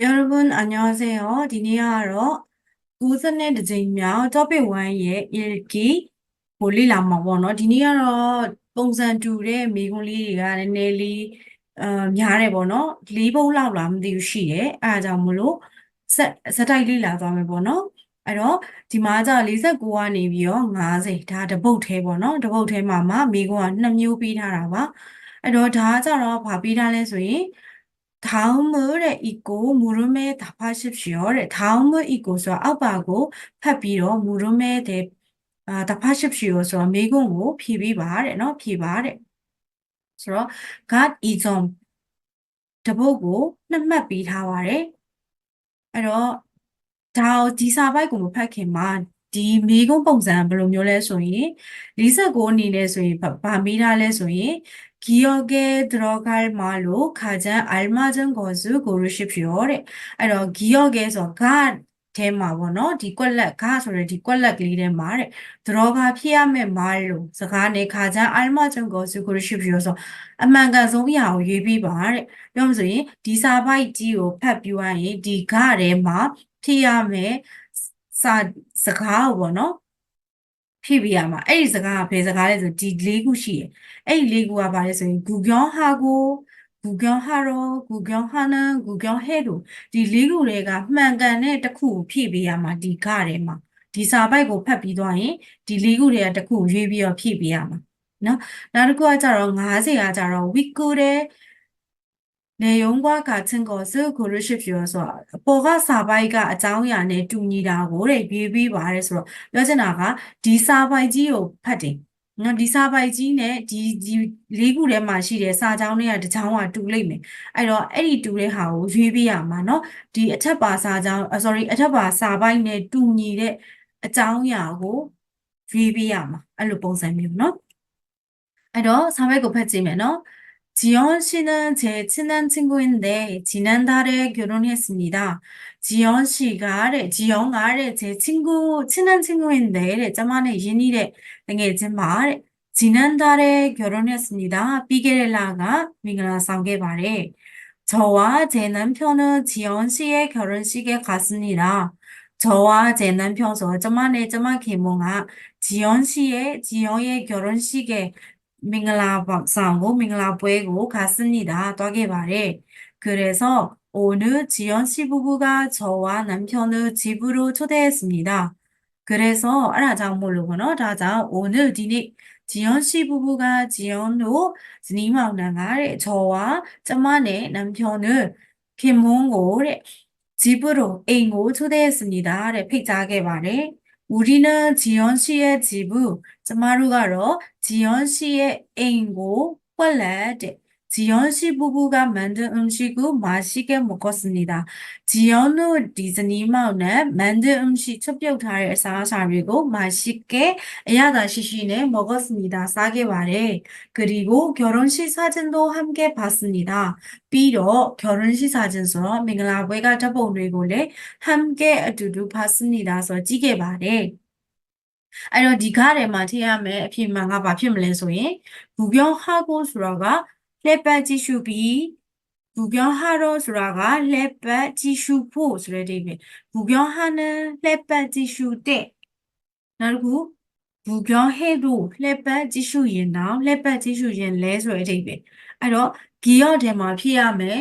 여러분, 안녕하세요. 디니아로 92ကြိမ်မြောက် topic 1ရဲ့ 읽기 ကိုလေ့လာမှာပေါ့နော်ဒီနေ့ကတော့ပုံစံတူတဲ့မိကုံးလေးတွေကနည်းနည်းလေးအများတယ်ပေါ့နော်လေးပုံလောက်လားမသိဘူးရှိတယ်အဲဒါကြောင့်မလို့ဆက်စက်တိုက်လေ့လာသွားမယ်ပေါ့နော်အဲ့တော့ဒီမှာကျ49ကနေပြီးတော့50ဒါတပုတ်သေးပေါ့နော်တပုတ်သေးမှာမှမိကုံးက2မျိုးပြီးထားတာပါအဲ့တော့ဒါကကျတော့ဘာပြီးထားလဲဆိုရင် 다음을 입고 물음에 답하십시 오. 다음을 입고서 아빠하고 파비로 물음에 대, 아, 답하십시 오. 서 미국어 비비바 래, 너 비바 래. 그래서 God is on 저보고 낱맛 비다와 래. 그래서 다 디사바이고 못 팔게만 ဒီမိကုံးပုံစံဘယ်လိုမျိုးလဲဆိုရင်49အနေနဲ့ဆိုရင်ဗာမိထားလဲဆိုရင် 기억에 들어갈 말로 가장 알맞은 것을 고르십시오. 래. အဲ့တော့ 기억에서 가 ထဲမှာပေါ့နော်ဒီကွက်လက်ဂဆိုတဲ့ဒီကွက်လက်ကလေးထဲမှာတဲ့သရောဂါဖြစ်ရမယ့်မားလို့စကားနဲ့ခါကြအလမကျုံကိုစုကိုရှိပြီးဆိုအမှန်ကန်ဆုံးအရာကိုရွေးပြီးပါတဲ့ပြောမှဆိုရင်ဒီစာပိုက်ကြီးကိုဖတ်ပြရရင်ဒီဂထဲမှာဖြ စ်ရမယ့်စာစကားကိုပေါ့နော်ဖြည့်ပေးရမှာအဲ့ဒီစကားကဘယ်စကားလဲဆိုဒီ၄ခုရှိတယ်အဲ့ဒီ၄ခုကဘာလဲဆိုရင်ဂူကျောင်းဟာကိုဂူကျောင်းဟာရောဂူကျောင်းဟာနန်ဂူကျောင်းဟဲတို့ဒီ၄ခုတွေကမှန်ကန်တဲ့တစ်ခုကိုဖြည့်ပေးရမှာဒီကထဲမှာဒီစာပိုက်ကိုဖတ်ပြီးသွားရင်ဒီ၄ခုတွေကတစ်ခုရွေးပြီးတော့ဖြည့်ပေးရမှာနော်နောက်တစ်ခုကကြတော့90ကကြတော့ နေယုံကွာကချင်းကိုစေကိုရရှိပြောဆိုအပေါ်ကစာပိုက်ကအကြောင်းအရာနဲ့တူညီတာကိုတဲ့ရွေးပြီးပါတယ်ဆိုတော့ပြောချင်တာကဒီစာပိုက်ကြီးကိုဖတ်တယ်ငါဒီစာပိုက်ကြီးနဲ့ဒီဒီလေးခုထဲမှာရှိတဲ့စာကြောင်းတွေကတစ်ကြောင်းကတူလိမ့်မယ်အဲ့တော့အဲ့ဒီတူတဲ့ဟာကိုရွေးပြရမှာเนาะဒီအထက်ပါစာကြောင်း sorry အထက်ပါစာပိုက်နဲ့တူညီတဲ့အကြောင်းအရာကိုရွေးပြရမှာအဲ့လိုပုံစံမျိုးเนาะအဲ့တော့စာပိုက်ကိုဖတ်ကြည့်မယ်เนาะ 지연 씨는 제 친한 친구인데 지난달에 결혼했습니다. 지연 씨가 아래, 지영 아래 제 친구, 친한 친구인데 저만의 인이래 등에지 말 지난달에 결혼했습니다. 삐게렐라가 싸게 말해. 저와 제 남편은 지연 씨의 결혼식에 갔습니다. 저와 제 남편 서 저만의 저만 개몽아 지연 씨의 지영의 결혼식에 မင်္ဂလာဆောင်ကိုမင်္ဂလာပွဲကို갔습니다. သွားခဲ့ပါတယ်။ 그래서 오늘 지연 씨 부부가 저와 남편을 집으로 초대했습니다. 그래서 အဲ့ဒါကြောင့်မို့လို့ပေါ့နော်။ဒါကြောင့် 오늘 ဒီနေ့ 지연 씨 부부가 지연도 스님하우나가 တဲ့ 저와 ကျမနဲ့ 남편을 김홍고 တဲ့ 집으로 အိမ်ကို 초대했습니다. တဲ့ဖိတ်ကြားခဲ့ပါတယ်။ 우리는 지연 씨의 집을 ကျမတို့ကတော့ 지연 씨의 애인고 꼴레 지연 씨 부부가 만든 음식을 맛있게 먹었습니다. 지연우 디즈니마우는 만든 음식 첩벽다를 사사리고 맛있게 야다시시네 먹었습니다. 싸게 말해. 그리고 결혼식 사진도 함께 봤습니다. 비록 결혼식 사진서 밍라베가 더보내고래 함께 아두두 봤습니다. 서 찌게 말해. အဲ့တော့ဒီခထဲမှာထည့်ရမယ်အဖြစ်မှန်ကဘာဖြစ်မလဲဆိုရင်ဘူပြောင်းဟာကိုဆိုတော့ကလှည့်ပတ်ကြည့်ရှုပြီးဘူပြောင်းဟာတော့ဆိုတာကလှည့်ပတ်ကြည့်ရှုဖို့ဆိုတဲ့အိမ်ပဲဘူပြောင်းဟာနဲ့လှည့်ပတ်ကြည့်ရှုတဲ့နောက်တစ်ခုဘူပြောင်းဟဲ့တို့လှည့်ပတ်ကြည့်ရှုရင်တော့လှည့်ပတ်ကြည့်ရှုရင်လဲဆိုတဲ့အိမ်ပဲအဲ့တော့ဂီရော့ထဲမှာဖြစ်ရမယ်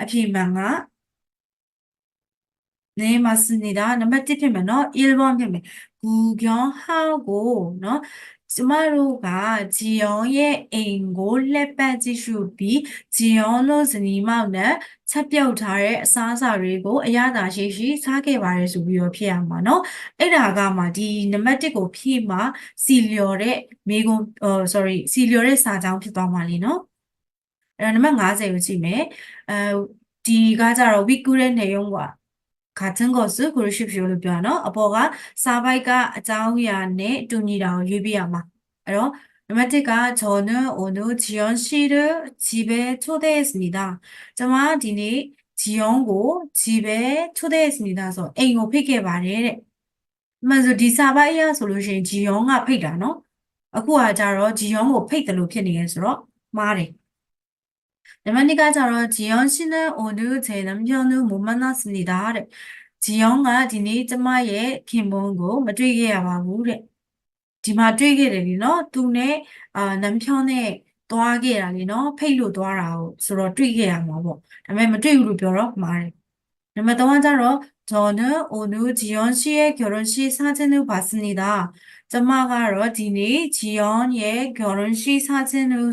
အဖြစ်မှန်ကနေမစနေတာနံပါတ်1ဖြစ်မယ်နော် ilbon ဖြစ်မယ် 구경하고เนาะကျမတို့ကဂျီယွန်ရဲ့အိမ်ကိုလက်ပတ်ကြည့်ရှုပြီးဂျီယွန်လို့ဇနီးမောင်နဲ့ချက်ပြုတ်ထားတဲ့အစားအစာတွေကိုအရသာရှိရှိစားခဲ့ပါတယ်ဆိုပြီးတော့ဖြစ်ရမှာเนาะအဲ့ဒါကမှဒီနံပါတ်1ကိုဖြည့်မှာစီလျော်တဲ့မိကုံဟို sorry စီလျော်တဲ့စာကြောင်းဖြစ်သွားမှာလीเนาะအဲ့တော့နံပါတ်50ကိုကြည့်မယ်အဲဒီကကြတော့ week 9တဲ့နေရုံးက 같은 것을 고르십시오လို့ပြောရနော်အပေါ်ကစာပိုက်ကအကြောင်းအရာနဲ့တူညီတာကိုရွေးပြရမှာအဲ့တော့နံပါတ်1က저는오늘지연씨를집에초대했습니다ကျွန်မဒီနေ့ဂျီယွန်ကိုဂျီပဲထုတ်တဲ့စနီဒါဆိုအိမ်ကိုဖိတ်ခဲ့ပါတယ်တဲ့။မှန်ဆိုဒီစာပိုက်အရဆိုလို့ရှိရင်ဂျီယွန်ကဖိတ်တာနော်။အခုကကြတော့ဂျီယွန်ကိုဖိတ်တယ်လို့ဖြစ်နေရဲဆိုတော့မှားတယ်။ 할머니가 저러 지영 씨는 오늘 제 남편을 못 만났습니다. 지영아 디니 저마의 김본고 맞추게야 바구래. 디마 튀게래 너. 두네 아 남편의 도와게라리노 페이로 도와라오 서로 쥐게야마보 다음에 쥐우루 벼락 말해 그러면 또한자로 저는 오늘 지연 씨의 결혼식 사진을 봤습니다 점마가로 디니 지연의 결혼식 사진으로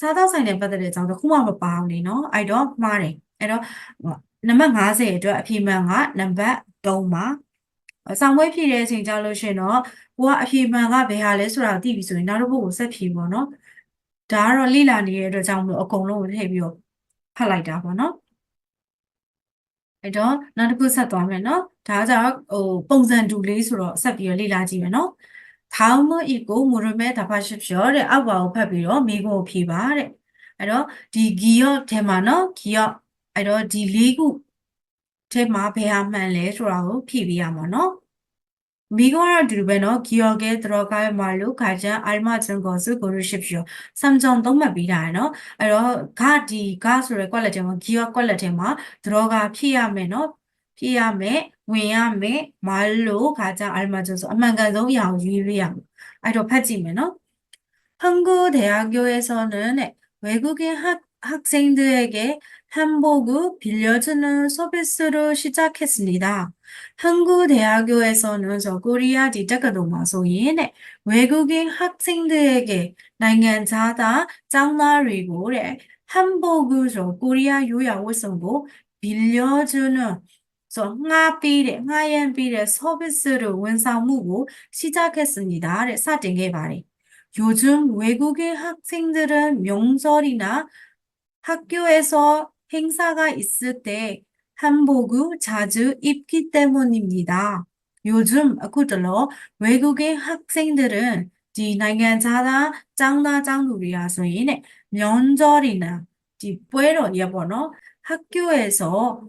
စားသောက်ဆိုင်နဲ့ပတ်သက်တဲ့အကြောင်းတစ်ခုမှမပါဘူးလေနော်အဲ့တော့မှားတယ်အဲ့တော့နံပါတ်50အတွက်အဖြေမှန်ကနံပါတ်3ပါဆောင်းဝဲဖြည့်တဲ့အချိန်ကြောက်လို့ရှင်တော့ကိုကအဖြေမှန်ကဘယ်ဟာလဲဆိုတာသိပြီဆိုရင်နောက်တစ်ပုဒ်ကိုဆက်ဖြည့်ပေါ့နော်ဒါကတော့လိလာနေတဲ့အတွက်ကြောင့်မလို့အကုန်လုံးကိုထည့်ပြီးတော့ဖတ်လိုက်တာပေါ့နော်အဲ့တော့နောက်တစ်ခုဆက်သွားမယ်နော်ဒါကကြောင့်ဟိုပုံစံတူလေးဆိုတော့ဆက်ပြီးတော့လေ့လာကြည့်မယ်နော် 다음은 있고 물음에 답하십시 오. 네, 아바오 파비로 미고 비바 레. 아로 디 기업 테마노 기업 아로 디 리구 테마 배아만 레소라고 피비야모 노. 미고라 드르베노 기억에 들어갈 말로 가장 알맞은 것을 고르십시 오. 3점 동마 비라 노. 아로 가디 가수의 퀄리티만 기억 퀄리티만 들어가 피하면은 ဂီယောကွက်လက်ထဲမှာသရောကာဖြည့်ရမယ်နော်ဖြည့်ရမယ်ဝင်ရမယ်မလို့ခါကြ알맞아서အမှန်ကန်ဆုံးအရာကိုရွေးပေးရမယ်အဲ့တော့ဖတ်ကြည့်မယ်နော်한국대학교에서는 외국인 학, 학생들에게 한복을 빌려주는 서비스를 시작했습니다. 한국대학교에서는 저 코리아 디자가도마소인 외국인 학생들에게နိုင်ငံခြားသား 짱나리고래 한복을 저 코리아 요양원성고 빌려주는 그래서 화비의 화연비의 서비스를 원상무고 시작했습니다. 사진해봐리. 요즘 외국인 학생들은 명절이나 학교에서 행사가 있을 때 한복을 자주 입기 때문입니다. 요즘 그들로 외국인 학생들은 지나간자나 장나장누리아서인의 명절이나 뒷배로 예번호 학교에서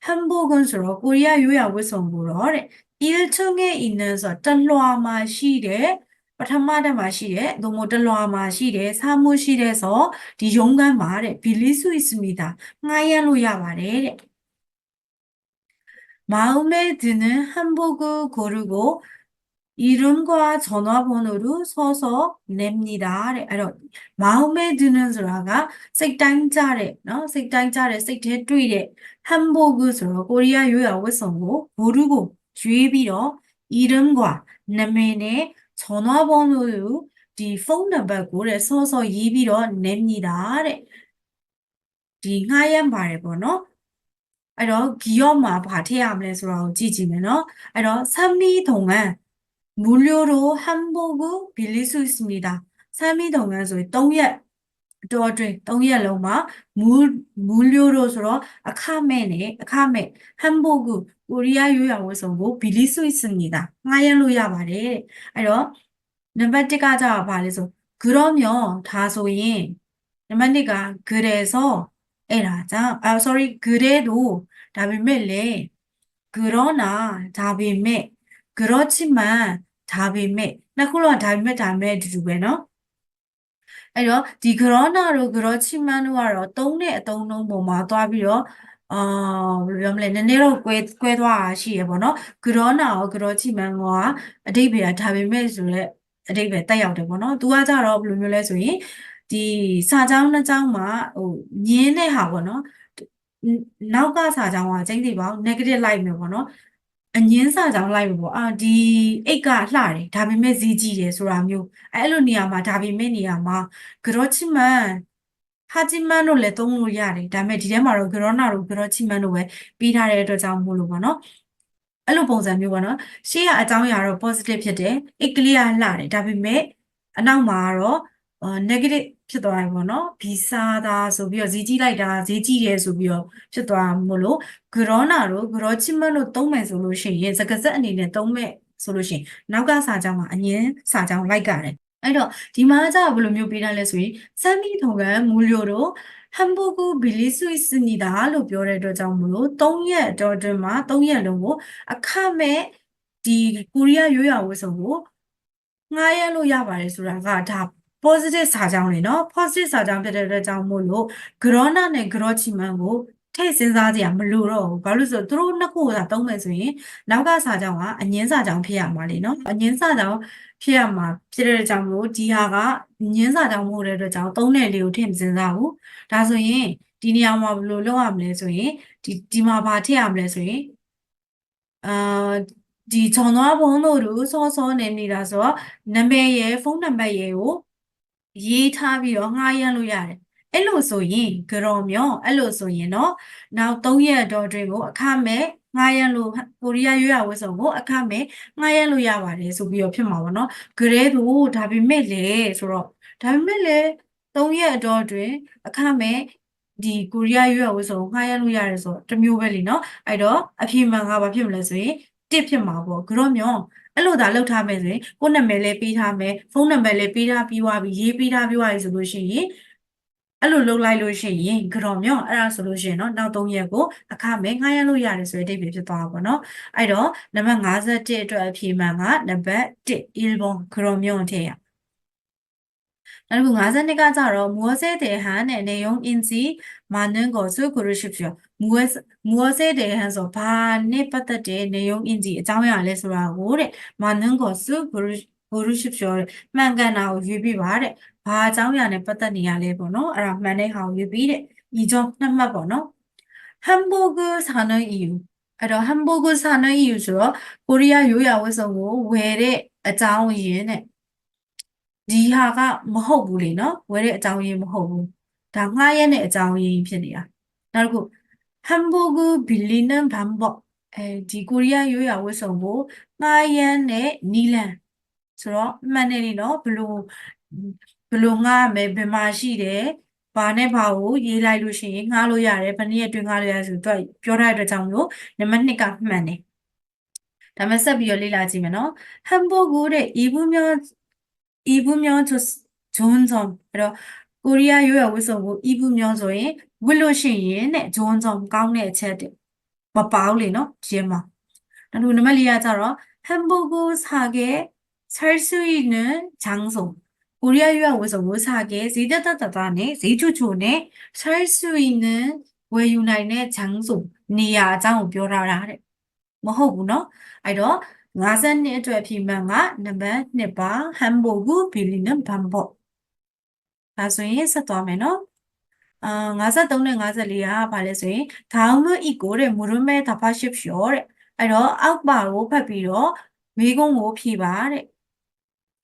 한복은스러워 코리아 요양원성으로 1층에 있는 전로아마시래 파타마다마실에 노모델로아마 시래 사무실에서 디종간 말에 빌릴 수 있습니다. 마야로야 말에 마음에 드는 한복을 고르고 이름과 전화번호를 써서 냅니다. တဲ့အဲ့တော့ 마음에 드는ဆိုတာက စိတ်တိုင်းကြတဲ့เนาะစိတ်တိုင်းကြတဲ့စိတ်ထဲတွေ့တဲ့ 한복을 ဆိုတော့ကိုရီးယားရိုးရာဝတ်စုံကိုဘိုးရုကိုရွေးပြီးတော့ 이름과 နာမည်နဲ့ 전화번호를 ဒီဖုန်းနံပါတ်ကိုတဲ့စောစောရေးပြီးတော့ 냅니다 တဲ့ဒီငှားရမ်းပါတယ်ပေါ့နော်အဲ့တော့ဂီယော့မှာဘာထည့်ရမလဲဆိုတာကိုကြည့်ကြည့်မယ်နော်အဲ့တော့ 3일 동안 무료로 한복을 빌릴 수 있습니다. 3일同样所以冬夜 도어드링 동일로마 무료로서 아카메네 아카메 한복을 우리야 요양원성고 빌릴 수 있습니다. 하야루야 말해. 아요. 넘버 1가 자 말해서 그러면 다소인 넘버 1가 그래서 에라자 아 sorry 그래도 다비멜레 그러나 다비메 그렇지만 ဒါပေမဲ့နှစ်ခုလုံးကဒါပေမဲ့ဒါပေမဲ့အတူတူပဲเนาะအဲ့တော့ဒီကရောနာတို့ကရောချီမန်တို့ကတော့သုံးတဲ့အသုံးနှုန်းပုံမှာသွားပြီးတော့အာဘယ်လိုပြောမလဲနည်းနည်းတော့ကွဲကွဲသွားတာရှိရပေါ့နော်ကရောနာရောကရောချီမန်ကအတိတ်ပဲဒါပေမဲ့ဆိုတော့အတိတ်ပဲတက်ရောက်တယ်ပေါ့နော်သူကကြတော့ဘယ်လိုမျိုးလဲဆိုရင်ဒီစာကြောင်းနှစ်ကြောင်းမှာဟိုညင်းတဲ့ဟာပေါ့နော် နောက်ကစာကြောင်းကကျင်းစီပေါင်း negative လိုက်မယ်ပေါ့နော် အငင်းစာကြောင်းလိုက်မယ်ပေါ့အာဒီအိတ်ကလှတယ်ဒါပေမဲ့ဈေးကြီးတယ်ဆိုတာမျိုးအဲ့လိုနေရာမှာဒါပေမဲ့နေရာမှာကရောချီမန်ဟာဂျီမန်တို့လည်းသုံးလို့ရတယ်ဒါပေမဲ့ဒီထဲမှာတော့ဂရောနာတို့ဂရောချီမန်တို့ပဲပြီးထားတဲ့အတွက်ကြောင့်မို့လို့ပေါ့နော်အဲ့လိုပုံစံမျိုးပေါ့နော်ရှေ့ကအကြောင်းအရာတော့ positive ဖြစ်တယ်အိတ်ကလေးကလှတယ်ဒါပေမဲ့အနောက်မှာကတော့အာ negative ဖြစ်သွားတယ်ပေါ့နော်ဗီစာသာဆိုပြီးတော့ဈေးကြီးလိုက်တာဈေးကြီးတယ်ဆိုပြီးတော့ဖြစ်သွားမို့လို့ဂရောနာတို့ဂရောချီမန်တို့သုံးမယ်ဆိုလို့ရှိရင်စကားဆက်အနေနဲ့သုံးမယ်ဆိုလို့ရှိရင်နောက်ကစာကြောင်းမှာအငင်းစာကြောင်းလိုက်ကြတယ်အဲ့တော့ဒီမှာကျဘယ်လိုမျိုးပေးထားလဲဆိုရင်စမ်းမီထုံကမူလျိုတို့ဟမ်ဘူဂူဘီလီဆွီစနီဒါလို့ပြောတဲ့အတွက်ကြောင့်မလို့၃ရက်အတော်အတွင်းမှာ၃ရက်လုံးကိုအခမဲ့ဒီကိုရီးယားရိုးရာဝတ်စုံကိုငှားရမ်းလို့ရပါတယ်ဆိုတာကဒါ positive စာကြောင်းတွေနော် positive စာကြောင်းဖြစ်တဲ့အတွက်ကြောင့်မို့လို့ grona နဲ့ grochiman ကိုထည့်စဉ်းစားကြရမလို့တော့ဘူးဘာလို့ဆိုသူတို့နှစ်ခုကသုံးမယ်ဆိုရင်နောက်ကစာကြောင်းကအငင်းစာကြောင်းဖြစ်ရမှာလေနော်အငင်းစာကြောင်းဖြစ်ရမှာဖြစ်တဲ့ကြောင့်မို့ဒီဟာကငင်းစာကြောင်းမဟုတ်တဲ့အတွက်ကြောင့်သုံးတဲ့လေးကိုထည့်မစဉ်းစားဘူးဒါဆိုရင်ဒီနေရာမှာဘယ်လိုလုပ်ရမလဲဆိုရင်ဒီဒီမှာဘာထည့်ရမလဲဆိုရင်အာဒီခြုံသွားဘုံတို့စောစောနေနေတာဆိုတော့နံပါတ်ရဲ့ဖုန်းနံပါတ်ရဲ့ကို ရေးထားပြီးတော့ငှားရမ်းလို့ရတယ်အဲ့လိုဆိုရင်ကြော်မြောအဲ့လိုဆိုရင်တော့နောက်3ရက်တော့တွင်ကိုအခမဲ့ငှားရမ်းလို့ကိုရီးယားရွေးရဝတ်စုံကိုအခမဲ့ငှားရမ်းလို့ရပါတယ်ဆိုပြီးတော့ဖြစ်မှာပေါ့နော်ဂရဲသူဒါပေမဲ့လေဆိုတော့ဒါပေမဲ့လေ3ရက်အတော်တွင်အခမဲ့ဒီကိုရီးယားရွေးရဝတ်စုံကိုငှားရမ်းလို့ရတယ်ဆိုတော့တစ်မျိုးပဲလीเนาะအဲ့တော့အဖြေမှန်ကဘာဖြစ်မလဲဆိုရင်တစ်ဖြစ်မှာပေါ့ကြော့မြော အဲ့လိုဒါလောက်ထားမယ်ဆိုရင်ကိုယ့်နာမည်လည်းပေးထားမယ်ဖုန်းနံပါတ်လည်းပေးထားပြီးွားပြီးရေးပေးထားပြီးွားပြီဆိုလို့ရှိရင်အဲ့လိုလုပ်လိုက်လို့ရှိရင်ကြော်မြော့အဲ့ဒါဆိုလို့ရှိရင်เนาะနောက်3ရက်ကိုအခမဲ့ငှားရလို့ရတယ်ဆိုတဲ့အဓိပ္ပာယ်ဖြစ်သွားတာပေါ့เนาะအဲ့တော့နံပါတ်51အတွက်အဖြေမှန်ကနံပါတ်1 il bon ကြော်မြော့ထည့်ရနောက်တစ်ခု52ကကြတော့မောဆဲတဲ့ဟန်နဲ့နေယုံအင်စီ 많은것을고르십시오 무엇무엇에대한ဆိုဘာနဲ့ပတ်သက်တဲ့내용인지အကြောင်းအရာလဲဆိုတာကိုတဲ့많은것을고르 고르십시오တဲ့မှန်ကန်တာကိုရွေးပြပါတဲ့ဘာအကြောင်းအရာနဲ့ပတ်သက်နေရလဲပေါ့နော်အဲ့ဒါမှန်တဲ့ဟာကိုရွေးပြီးတဲ့이점နှစ်မှတ်ပေါ့နော်햄버거사는이유အဲ့တော့햄버거사는이유ဆိုတော့ကိုရီးယားရိုးရာဝတ်စုံကိုဝယ်တဲ့အကြောင်းရင်းတဲ့ဒီဟာကမဟုတ်ဘူးလေနော်ဝယ်တဲ့အကြောင်းရင်းမဟုတ်ဘူး ဒါငှားရက်နဲ့အကြောင်းရင်းဖြစ်နေတာနောက်တစ်ခုဟမ်ဘူဂူဘီလီနန်ဘမ်ဘော့အဲဒီကိုရီးယားရိုးရာဝတ်စုံကိုငှားရမ်းနဲ့နီလန်ဆိုတော့မှန်တယ်နေနော်ဘလို့ဘလို့ငှားမယ်ဘယ်မှာရှိတယ်ဘာနဲ့ဘာကိုရေးလိုက်လို့ရှိရင်ငှားလို့ရတယ်ဘယ်နည်းအတွင်းငှားလို့ရဆိုတော့ပြောတဲ့အတွက်ကြောင့်လို့နံပါတ်2ကမှန်တယ်ဒါမှဆက်ပြီးတော့လေ့လာကြည့်မယ်နော်ဟမ်ဘူဂူတဲ့ဤဘူးမျိုးဤဘူးမျိုးဂျွန်းဇွန်အဲ့တော့ ကိုရီးယားရိုးရာဝတ်စုံကိုအီးဘူးမျောဆိုရင်ဝတ်လို့ရှိရင်တဲ့ဂျွန်ဂျုံကောင်းတဲ့အချက်တဲ့မပေါင်းလေနော်ဂျင်းမှာနောက်တစ်ခုနံပါတ်၄ကကြတော့ဟမ်ဘူဂိုစာကဲဆာဆူဤနန်ဂျန်ဆုံကိုရီးယားရိုးရာဝတ်စုံကိုစာကဲဈေးတက်တက်တာနဲ့ဈေးချိုချိုနဲ့ဆာဆူဤနန်ဝယ်ယူနိုင်တဲ့ဂျန်ဆုံနေရာအကြောင်းကိုပြောထားတာတဲ့မဟုတ်ဘူးနော်အဲ့တော့52အတွက်ဖြေမှန်ကနံပါတ်2ပါဟမ်ဘူဂိုဘီလီနန်ဘမ်ဘော့ ဒါဆိုရင်ဆက်သွားမယ်နော်အာ53နဲ့54ကဘာလဲဆိုရင် down equal တဲ့ movement ဒါဖရှစ်ရောတဲ့အဲ့တော့အောက်ပါကိုဖတ်ပြီးတော့မိကုံးကိုဖြေပါတဲ့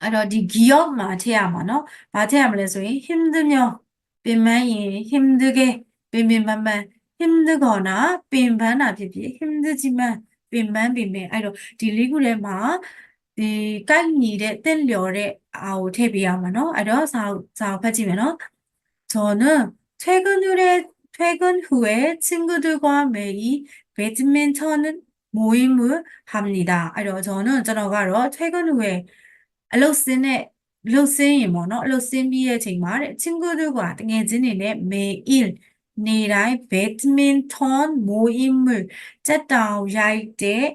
အဲ့တော့ဒီ gear မှာထည့်ရမှာနော်ဘာထည့်ရမလဲဆိုရင် 힘들며 ပင်ပန်းရင် 힘들게 ပင်ပင်ပန်းပန်း 힘들거나 ပင်ပန်းတာဖြစ်ဖြစ် 힘들지만 ပင်ပန်းပင်ပင်အဲ့တော့ဒီလေးခုထဲမှာ ဒီကိုက်ညီတဲ့တင့်လျော်တဲ့အာကိုထည့်ပေးရမှာเนาะအဲ့တော့စာစာဖတ်ကြည့်မယ်เนาะ저는 퇴근 후에 퇴근 후에 친구들과 매일 배드민턴 모임을 합니다. အဲ့တော့저는ကျွန်တော်ကတော့ 퇴근 후에 အလုပ်ဆင်းတဲ့အလုပ်ဆင်းရင်ပေါ့နော်အလုပ်ဆင်းပြီးရဲ့အချိန်မှာတဲ့친구들과တကယ်ချင်းနေနဲ့매일နေတိုင်း배드민턴 모임을ကြက်တောင်ရိုက်တဲ့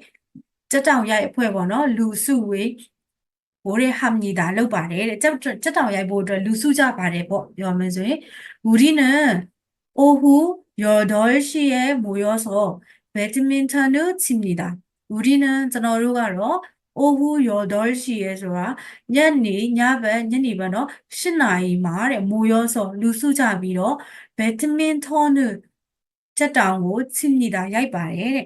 ကြက်တောင်ရိုက်အဖွဲ့ပေါ့နော်လူစုဝေးဘိုးရဲဟမ်ညီတာလောက်ပါတယ်တဲ့ကြက်ကြက်တောင်ရိုက်ဖို့အတွက်လူစုကြပါတယ်ပေါ့ပြောမယ်ဆိုရင်ဘူဒီနန်အိုဟူယော်ဒေါ်ရှိရဲ့မိုယောဆောဘက်ဒမင်တန်တို့ချီမီတာဘူဒီနန်ကျွန်တော်တို့ကတော့အိုဟူယော်ဒေါ်ရှိရဲ့ဆိုတာညနေညဘက်ညနေဘက်နော်၈နာရီမှာတဲ့မိုယောဆောလူစုကြပြီးတော့ဘက်ဒမင်တန်တို့ချက်တောင်ကိုချီမီတာရိုက်ပါတယ်တဲ့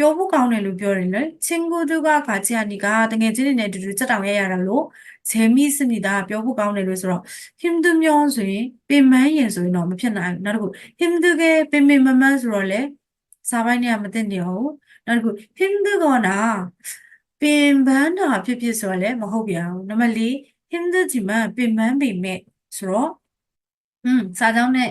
ပြောဖို့ကောင်းတယ်လို့ပြောတယ်လေချင်းကိုသူကခါချီယာနီကတငယ်ချင်းတွေနဲ့အတူတူစက်တောင်ရရတာလို့ဂျေမီစနီတာပြောဖို့ကောင်းတယ်လို့ဆိုတော့ဟင်ဒူမျောဆိုရင်ပင်မန်းရင်ဆိုရင်တော့မဖြစ်နိုင်ဘူးနောက်တစ်ခုဟင်ဒူကပင်ပင်မမန်းဆိုတော့လေစာပိုင်းเนี่ยမသိနေဟုတ်နောက်တစ်ခုဟင်ဒူကောနာပင်ပန်းတာဖြစ်ဖြစ်ဆိုတော့လေမဟုတ်ပြန်ဘူးနံပါတ်၄ဟင်ဒူဂျီမန်ပင်ပန်းပေမဲ့ဆိုတော့อืมစာကြောင်းနဲ့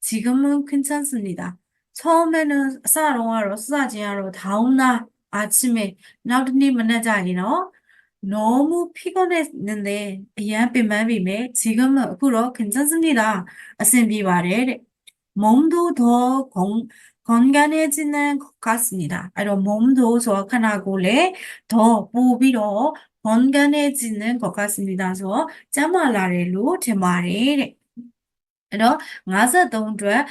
지금은 괜찮습니다. 처음에는 사롱아로 사지아로 다음날 아침에 나루니 만나자 아니라 너무 피곤했는데 이한빛만빔에 지금은 앞으로 괜찮습니다. 아스비 말에 몸도 더 건, 건강해지는 것 같습니다. 아니 몸도 소확하나고래 더 보비로 건강해지는 것 같습니다. 그래서 자말라레로 제 말에 အဲ့တော့53အတွက်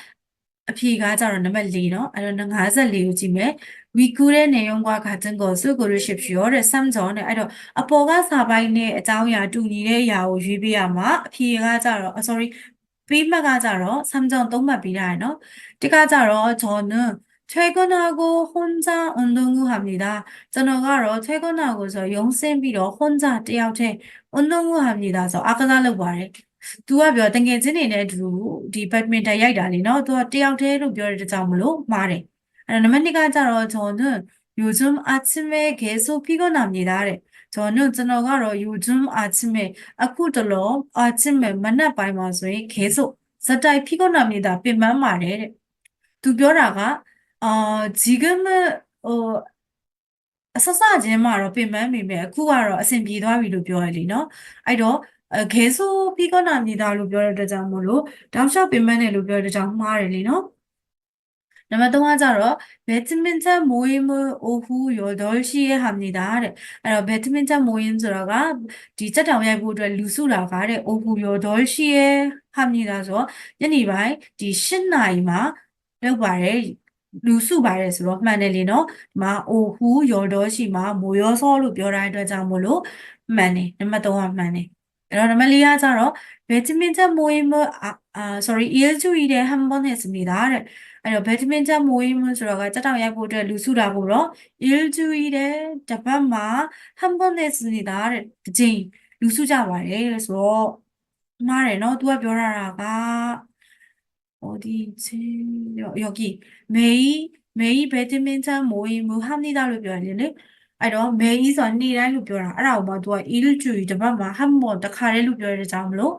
အဖြေကကြတော့နံပါတ်4เนาะအဲ့တော့54ကိုကြည့်မယ်위구의 내용과 같은 것을 고르십시오တဲ့3전နဲ့အဲ့တော့အပေါ်ကစာပိုင်းနဲ့အကြောင်းအရာတူညီတဲ့အရာကိုရွေးပေးရမှာအဖြေကကြတော့ sorry ပြီးမှတ်ကကြတော့3전 3မှတ်ပြီးတာရယ်နော်တစ်ကကြတော့ 저는 퇴근하고 혼자 운동을 합니다. 저는ကတော့ 퇴근하고 서ရုံးဆင်းပြီးတော့ 혼자 တယောက်တည်း 운동을 합니다. ဆိုအားကစားလုပ်ပါတယ် तू ကပြောတငယ်ချင်းတွေနဲ့အတူဒီဘက်မင်တန်ရိုက်တာလေနော် तू ကတယောက်တည်းလို့ပြောတဲ့ကြောင့်မလို့မှားတယ်အဲ့တော့နံပါတ်2ကကြတော့ 저는 요즘 아침에 계속 피곤합니다တဲ့ 저는 ကျွန်တော်ကတော့ 요즘 아침에 အခုတလော 아침에 မနက်ပိုင်းမှာဆိုရင် 계속 ဇက်တိုက် 피곤합니다 ပင်ပန်းပါတယ်တဲ့ သူပြောတာကအာ 지금은 어အဆဆချင်းမှာတော့ပင်ပန်းပေမဲ့အခုကတော့အဆင်ပြေသွားပြီလို့ပြောရလေနော်အဲ့တော့ အခဲဆိုပြီးကောနာမြည်တာလို့ပြောတဲ့အတွက်ကြောင့်မို့လို့တောက်လျှောက်ပင်မနဲ့လို့ပြောတဲ့အတွက်ကြောင့်မှားတယ်လေနော်နံပါတ်3ကကြတော့ဘက်ဒမင်တန်မိုးရင်အိုဟူယောဒေါ်ရှိရဲ့ဟာမြင်တာတဲ့အဲ့တော့ဘက်ဒမင်တန်မိုးရင်ဆိုတော့ကဒီစက်တောင်ရိုက်ဖို့အတွက်လူစုလာကတဲ့အိုဟူယောဒေါ်ရှိရဲ့ဟာမြင်တာဆိုတော့ညနေပိုင်းဒီ7နာရီမှာလောက်ပါတယ်လူစုပါတယ်ဆိုတော့မှန်တယ်လေနော်ဒီမှာအိုဟူယောဒေါ်ရှိမှာမိုးရောစောလို့ပြောတိုင်းအတွက်ကြောင့်မလို့မှန်တယ်နံပါတ်3ကမှန်တယ် အဲ့တော့နံပါတ်4ကကြတော့배드민턴 모임을 아, 아 sorry 일주일에 한 번 했습니다တဲ့အဲ့တော့ 배드민턴 모임은ဆိုတာကတက်တောင်ရိုက်ဖို့အတွက်လူစုတာကိုတော့ 일주일에 တစ်ပတ်မှာ한 번 했습니다တဲ့တစ်ချိန်လူစုကြပါတယ်တဲ့ဆိုတော့မှားတယ်နော် तू ကပြောတာက 어디지? 여, 여기 매일 매일 배드민턴 모임을 합니다လို့ပြောရတယ်လေ အဲ့တော့မဲကြီးဆိုတာနေ့တိုင်းလို့ပြောတာအဲ့ဒါကိုမှ तू က e လို့ကြည့်တပတ်မှာဟမ်မော်တခါတည်းလို့ပြောရတဲ့ကြောင့်မလို့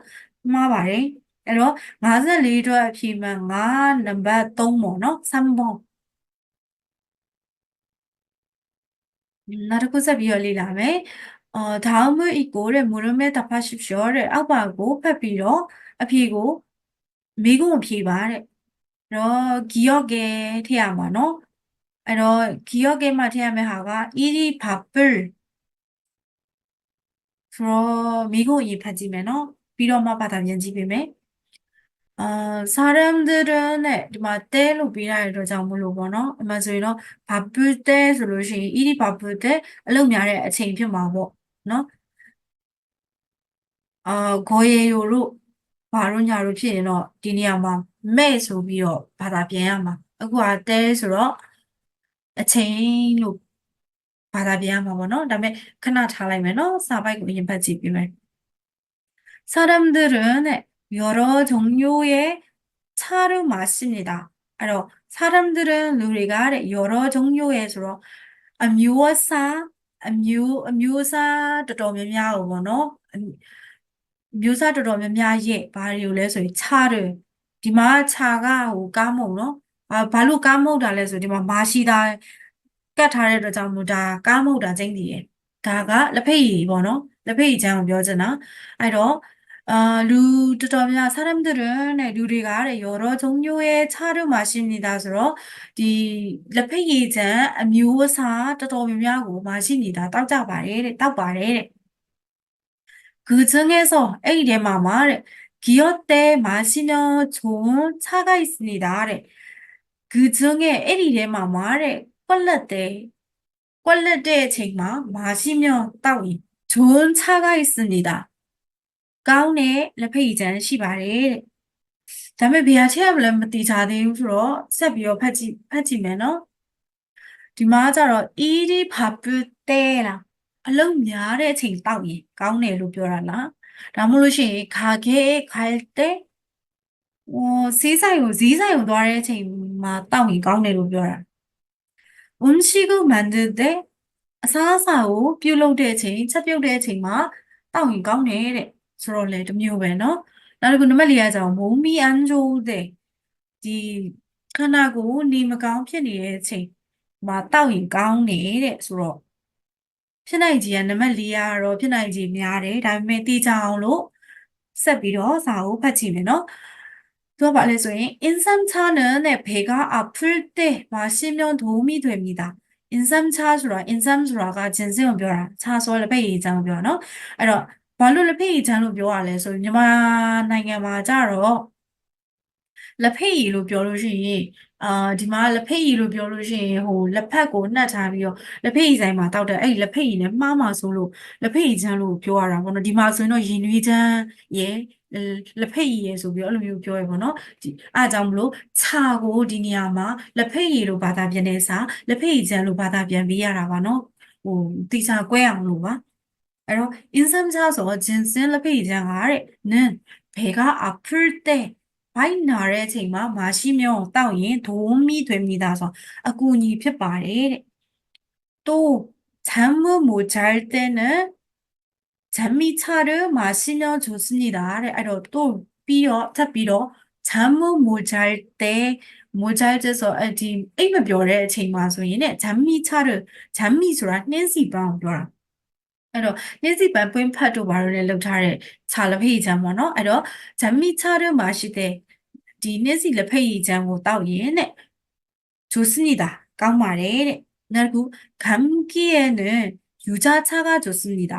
မှားပါတယ်အဲ့တော့54အတွက်အဖြေမှန်9နံပါတ်3ပေါ့နော်3ပေါ့နောက်တစ်ခုဆက်ပြီးတော့လေ့လာမယ်အော်ဒါမှမဟုတ် equal တဲ့မူရမဲတဖတ်ရှိပြောတဲ့အောက်ပါကိုဖတ်ပြီးတော့အဖြေကိုမိကုံအဖြေပါတဲ့တော့ဂီယော့ကဲထည့်ရမှာနော် အဲ့တော့ဂီယော့ကဲမှာထည့်ရမယ့်ဟာက 이리 바쁠 ဆိုတော့မိကိုအရင်ဖတ်ကြည့်မယ်နော်ပြီးတော့မှဘာသာပြန်ကြည့်ပေးမယ်아 사람들은 네, 막 때로 비라의 저장 물로 보노. 아마 저희는 바쁠 때 솔루션 일이 바쁠 때 알로미아의 챙겨 마보. 너? 아, 거예요로 ဘာလို့ညာလို့ဖြစ်ရင်တော့ဒီနေရာမှာမဲ့ဆိုပြီးတော့ဘာသာပြန်ရမှာအခုကတဲဆိုတော့ အချိန်လို့ဘာသာပြန်ရမှာပေါ့နော်ဒါပေမဲ့ခဏထားလိုက်မယ်နော်စာပိုက်ကိုအရင်ဖတ်ကြည့်ပြီးမယ်사람들은 여러 종류의 차를 마십니다. အဲ့တော့ 사람들은 누리가 래 여러 종류의 서로အမျိုးအစားအမျိုးအမျိုးအစားတော်တော်များများကိုပေါ့နော်အမျိုးအစားတော်တော်များများရဲ့ဘာတွေကိုလဲဆိုရင်ခြားတယ်ဒီမှာခြားကဟိုကားမုံနော် ဘာဘာလို့ကားမုံတာလဲဆိုဒီမှာမာရှိတာကတ်ထားတဲ့အတွက်ကြောင့်မို့ဒါကားမုံတာကျင်းတည်တယ်ဒါကလက်ဖက်ရည်ပေါ့နော်လက်ဖက်ရည်ချမ်းကိုပြောချင်တာအဲ့တော့အာလူတော်တော်များ 사람들은 네, 루리가 네, 여러 종류의 차를 마십니다. ဆိုတော့ဒီလက်ဖက်ရည်ချမ်းအမျိုးအစားတော်တော်များများကို마십니다. တောက်ကြပါတယ်တဲ့တောက်ပါတယ်တဲ့그 중에서အဲ့ဒီထဲမှာမှာတဲ့ 기어때 마시면 좋은 차가 있습니다. တဲ့ ဂူဇွန်းရဲ့အဲ့ဒီထဲမှာမာတဲ့ကွက်လက်တဲ့ကွက်လက်တဲ့အချိန်မှာမရှိမြောတောက်ရင်ဂျွန်းချခိုက်စနေတာကောင်းတဲ့လက်ဖက်ရည်ချမ်းရှိပါတယ်တဲ့ဒါပေမဲ့ဘယ်ဟာချက်ရမလဲမသိကြသေးဘူးဆိုတော့ဆက်ပြီးတော့ဖတ်ကြည့်ဖတ်ကြည့်မယ်နော်ဒီမှာကျတော့ ED ဘာပူတဲလားအလုံးများတဲ့အချိန်တောက်ရင်ကောင်းတယ်လို့ပြောတာလားဒါမှမဟုတ်လို့ရှိရင်ခါခဲခါတဲ့ ဟိုဈေးဆိုင်ကိုဈေးဆိုင်ကိုသွားတဲ့အချိန်မှာတောက်ရင်ကောင်းတယ်လို့ပြောတာ။ဝန်ရှိကုမန်ဒတဲ့အစားအစာကိုပြုတ်လုပ်တဲ့အချိန်ချက်ပြုတ်တဲ့အချိန်မှာတောက်ရင်ကောင်းတယ်တဲ့ဆိုတော့လေတမျိုးပဲเนาะနောက်တစ်ခုနံပါတ်၄ကကြောင့်မုံမီအန်ဂျိုတဲ့ဒီခန္ဓာကိုယ်နေမကောင်းဖြစ်နေတဲ့အချိန်မှာတောက်ရင်ကောင်းနေတဲ့ဆိုတော့ဖြစ်နိုင်ကြီးကနံပါတ်၄ကတော့ဖြစ်နိုင်ကြီးများတယ်ဒါပေမဲ့တေချာအောင်လို့ဆက်ပြီးတော့စာအုပ်ဖတ်ကြည့်မယ်เนาะ 더말레조잉 인삼차는 배가 아플 때 마시면 도움이 됩니다. 인삼차ဆိုတာအင်ဆမ်ဆိုတာက ginseng ကိုပြောတာ။ချာဆိုလည်းဖိတ်ရည်ချမ်းကိုပြောနော်။အဲ့တော့ဘာလို့လက်ဖိတ်ရည်ချမ်းလို့ပြောရလဲဆိုရင်မြန်မာနိုင်ငံမှာကြတော့လက်ဖိတ်ရည်လို့ပြောလို့ရှိရင် အာဒီမှာလက်ဖက်ရည်လို့ပြောလို့ရှိရင်ဟိုလက်ဖက်ကိုနှက်ထားပြီးတော့လက်ဖက်ရည်ဆိုင်မှာတောက်တဲ့အဲ့ဒီလက်ဖက်ရည်နဲ့မှားမှာဆိုလို့လက်ဖက်ရည်ချမ်းလို့ပြောရတာပေါ့နော်ဒီမှာဆိုရင်တော့ရည်နွေးချမ်းရယ်လက်ဖက်ရည်ရယ်ဆိုပြီးတော့အဲ့လိုမျိုးပြောရပေါ့နော်ဒီအားကြောင့်မလို့ခြာကိုဒီနေရာမှာလက်ဖက်ရည်လို့ဘာသာပြန်နေစားလက်ဖက်ရည်ချမ်းလို့ဘာသာပြန်ပေးရတာပါနော်ဟိုတီချာကွဲအောင်လို့ပါအဲ့တော့ insamja ဆိုတော့ဂျင်စင်လက်ဖက်ရည်ချမ်းကတဲ့နင်းဘယ်ကအဖရတဲ့ ဗိုက်နာတဲ့အချိန်မှာမာရှိမြောင်းတောက်ရင်ဒိုးမီသွေးမိတာဆိုအကူအညီဖြစ်ပါတယ်တဲ့또 잠을 못 잘 때는 잔미차를 마시면 좋습니다. တဲ့အဲ့တော့또ပြီးတော့ထပ်ပြီးတော့ 잠을 못 잘 때 못 잘 때서 အဲဒီအိပ်မပြောတဲ့အချိန်မှာဆိုရင်ね잔미차를 잔미ဆိုတာနှင်းစီပန်းကိုပြောတာအဲ့တော့နေ့စီပန်ပွင့်ဖတ်တို့ဘာလို့လဲလောက်ထားတဲ့ခြာလက်ဖက်ရည်ချမ်းပေါ့နော်အဲ့တော့ဂျမ်မီချာတို့မှာရှိတဲ့ ဒီနေ့စီလက်ဖက်ရည်ချမ်းကိုတောက်ရင်တဲ့좋습니다ကောင်းပါတယ်တဲ့နောက်တစ်ခု 감기에는 유자차가 좋습니다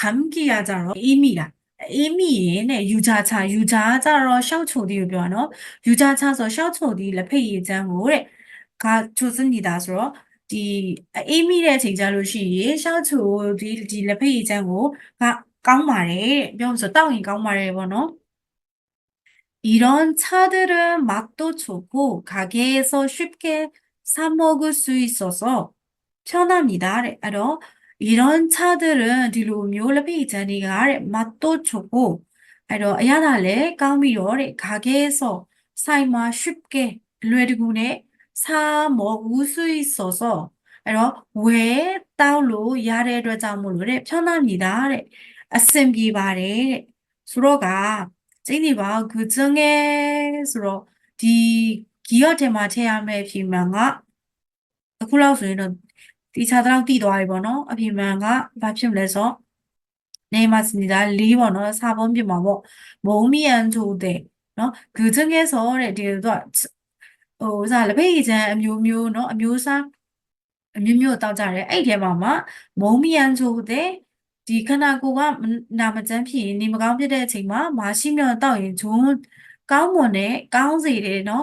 감기야ကြတော့အေးမိတာအေးမိရင်တဲ့ယူဂျာချာယူဂျာကြတော့ရှောက်ချိုဒီကိုပြောတာနော်ယူဂျာချာဆိုရှောက်ချိုဒီလက်ဖက်ရည်ချမ်းကိုတဲ့က좋습니다ဆိုတော့ဒီအေးမိတဲ့အချိန်ကြလို့ရှိရင်ရှောက်ချိုဒီဒီလက်ဖက်ရည်ချမ်းကိုကကောင်းပါတယ်တဲ့ပြောမှဆိုတောက်ရင်ကောင်းပါတယ်ပေါ့နော် 이런 차들은 맛도 좋고 가게에서 쉽게 사 먹을 수 있어서 편합니다. တဲ့အဲ့တော့ 이런 차들은 ဒီလိုမျိုးလက်ဖက်ရည်ချမ်းတွေကတဲ့ 맛도 좋고 အဲ့တော့အရသာလည်းကောင်းပြီးတော့တဲ့ 가게에서 ဆိုင်မှာ 쉽게 လွယ်တကူနဲ့사 먹을 수 있어서 အဲ့တော့ဝယ်တောက်လို့ရတဲ့အတွက်ကြောင့်မို့လို့တဲ့편합니다တဲ့အဆင်ပြေပါတယ် စိတ်နေပါဂူဇငဲဆိုတော့ဒီဂီရော့ထဲမှာထည့်ရမယ့်အပြင်မှန်ကအခုလောက်ဆိုရင်တော့ဒီခြားတော့တည်သွားပြီပေါ့နော်အပြင်မှန်ကဘာဖြစ်မလဲဆိုတော့နေမှာစနေတာ၄ပေါ့နော်စာပုံးပြမှာပေါ့မုံမီယန်ထိုးတဲ့နော်ဂူဇငဲဆိုတဲ့ဒီတော့ဟိုဥစားလက်ဖက်ရည်ချမ်းအမျိုးမျိုးနော်အမျိုးအစားအမျိုးမျိုးတောက်ကြတယ်အဲ့ထဲမှာမှမုံမီယန်ဆိုတဲ့ ဒီခန္ဓာကိုယ်ကနာမကျန်းဖြစ်ရင်နေမကောင်းဖြစ်တဲ့အချိန်မှာမရှိမြောင်တောက်ရင်ဂျုံကောင်းမွန်တဲ့ကောင်းစေတဲ့เนาะ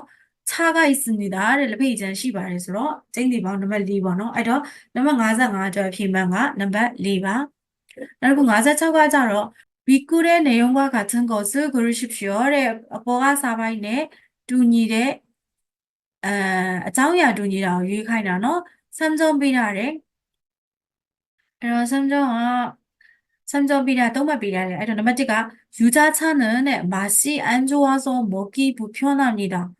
ခြားကိုက်စနေတာတဲ့လက်ဖေးချမ်းရှိပါတယ်ဆိုတော့ကျင်းဒီပေါင်းနံပါတ်၄ပေါ့เนาะအဲ့တော့နံပါတ်55ကျော်ဖြေမှန်းကနံပါတ်၄ပါနောက်တစ်ခု56ကကြတော့ဘီကူတဲ့နေုံကကချင်းကိုဆူဂရုရှိပြောတဲ့အပေါ်ကစားပိုင်းနဲ့တူညီတဲ့အဲအကြောင်းအရာတူညီတာကိုရွေးခိုင်းတာเนาะဆမ်ဂျုံပေးတာတဲ့အဲ့တော့ဆမ်ဂျုံက 3점ပေးတာ3မှတ်ပေးထားတယ်အဲ့တော့နံပါတ်1က유자차는 네, 맛이 안 좋아서 먹기 불편합니다.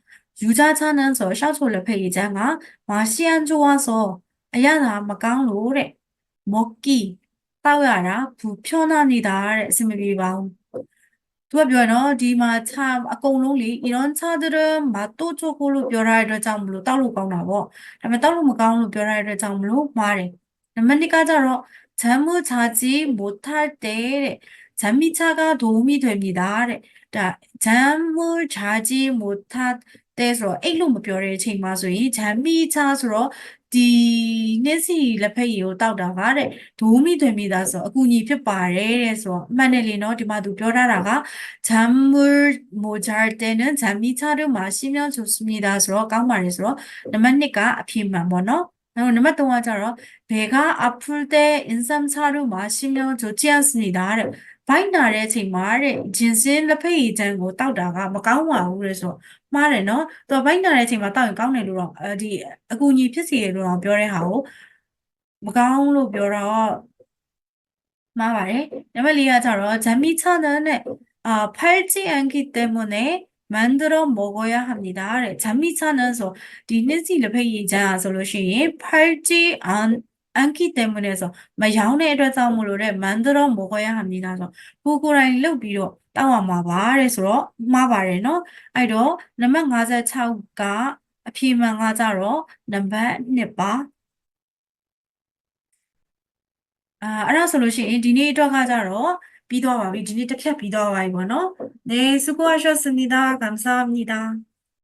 유자차는 ဆိုရှောက်ချိုလက်ဖက်ရည်ချမ်းက맛이 안 좋아서 အရသာမကောင်းလို့တဲ့ 먹기 တောက်ရတာ불편합니다တဲ့အဆင်မပြေပါဘူးသူကပြောနော်ဒီမှာ차အကုန်လုံးလေ 이런 차들은 맛도 좋고လို့ပြောရတဲ့အတွက်ကြောင့်မလို့တောက်လို့ကောင်းတာပေါ့ဒါပေမဲ့တောက်လို့မကောင်းလို့ပြောရတဲ့အတွက်ကြောင့်မလို့မှားတယ်နံပါတ်2ကကြတော့ 잠을 자지 못할 때တဲ့ 잠미차가 도움이 됩니다တဲ့ဒါ 잠을 자지 못할 때ဆိုတော့အဲ့လိုမပြောတဲ့အချိန်မှာဆိုရင် 잠미차 ဆိုတော့ဒီနေ့စီလက်ဖက်ရည်ကိုတောက်တာကတဲ့ဒိုးမိသွင်းမိသားဆိုတော့အကူအညီဖြစ်ပါတယ်တဲ့ဆိုတော့အမှန်တယ်လေနော်ဒီမှာသူပြောထားတာက 잠을 못 잘 때는 잠미차를 마시면 좋습니다 ဆိုတော့ကောင်းပါတယ်ဆိုတော့နံပါတ်1ကအဖြစ်မှန်ပေါ့နော် နောက်နံပါတ်3ကကျတော့ 배가 아플 때 인삼차를 마시면 좋지 않습니다တဲ့ဘိုက်နာတဲ့အချိန်မှာတဲ့ဂျင်စင်လက်ဖက်ရည်ချမ်းကိုတောက်တာကမကောင်းပါဘူးတဲ့ဆိုတော့မှားတယ်နော်သူကဘိုက်နာတဲ့အချိန်မှာတောက်ရင်ကောင်းတယ်လို့တော့အဲဒီအကူအညီဖြစ်စီတယ်လို့တော့ပြောတဲ့ဟာကိုမကောင်းလို့ပြောတော့မှားပါတယ်နံပါတ်4ကကျတော့ဂျမ်မီ차는နဲ့아 팔지 않기 때문에 만들어 먹어야 합니다တဲ့ဂျမ်မီ차는ဆိုဒီနှစ်စီလက်ဖက်ရည်ချမ်းဆိုလို့ရှိရင် 팔지 않 않기 때문에 서မရောင်းတဲ့အတွက်ကြောင့်မလို့တဲ့ 만들어 먹어야 합니다 ဆိုကိုကိုယ်တိုင်လုပ်ပြီးတော့တောက်ရမှာပါတဲ့ဆိုတော့မှားပါတယ်เนาะအဲ့တော့နံပါတ်56ကအဖြေမှန်ကကြတော့နံပါတ်2ပါအာအဲ့ဒါဆိုလို့ရှိရင်ဒီနေ့အတွက်ကကြတော့ 비더와, 위즈니 특히 비더와이번호. 네, 수고하셨습니다. 감사합니다.